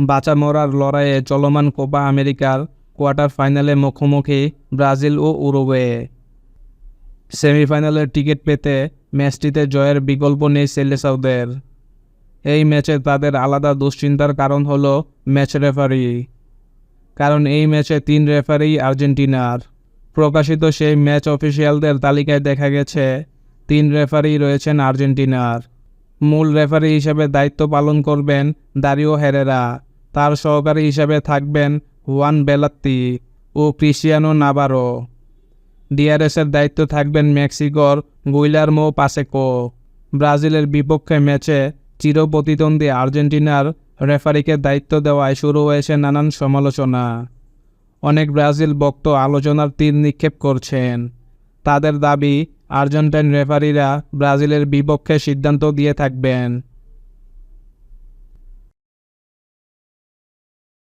বাঁচা মরার লড়াইয়ে চলমান কোপা আমেরিকার কোয়ার্টার ফাইনালে মুখোমুখি ব্রাজিল ও উরুগুয়ে। সেমিফাইনালের টিকিট পেতে ম্যাচটিতে জয়ের বিকল্প নেই সেলেসাউদের। এই ম্যাচে তাদের আলাদা দুশ্চিন্তার কারণ হল ম্যাচ রেফারি। কারণ এই ম্যাচে তিন রেফারি আর্জেন্টিনার। প্রকাশিত সেই ম্যাচ অফিসিয়ালদের তালিকায় দেখা গেছে, তিন রেফারি রয়েছেন আর্জেন্টিনার। মূল রেফারি হিসেবে দায়িত্ব পালন করবেন দারিও হেরেরা। তার সহকারী হিসেবে থাকবেন হুয়ান বেলাত্তি ও ক্রিস্টিয়ানো নাবারো। ডিআরএসের দায়িত্ব থাকবেন মেক্সিকোর গুইলারমো পাসেকো। ব্রাজিলের বিপক্ষে ম্যাচে চিরপ্রতিদ্বন্দ্বী আর্জেন্টিনার রেফারিকে দায়িত্ব দেওয়ায় শুরু হয়েছে নানান সমালোচনা। অনেক ব্রাজিল বক্ত আলোচনার তীর নিক্ষেপ করছেন। তাদের দাবি, আর্জেন্টাইন রেফারিরা ব্রাজিলের বিপক্ষে সিদ্ধান্ত দিয়ে থাকবেন।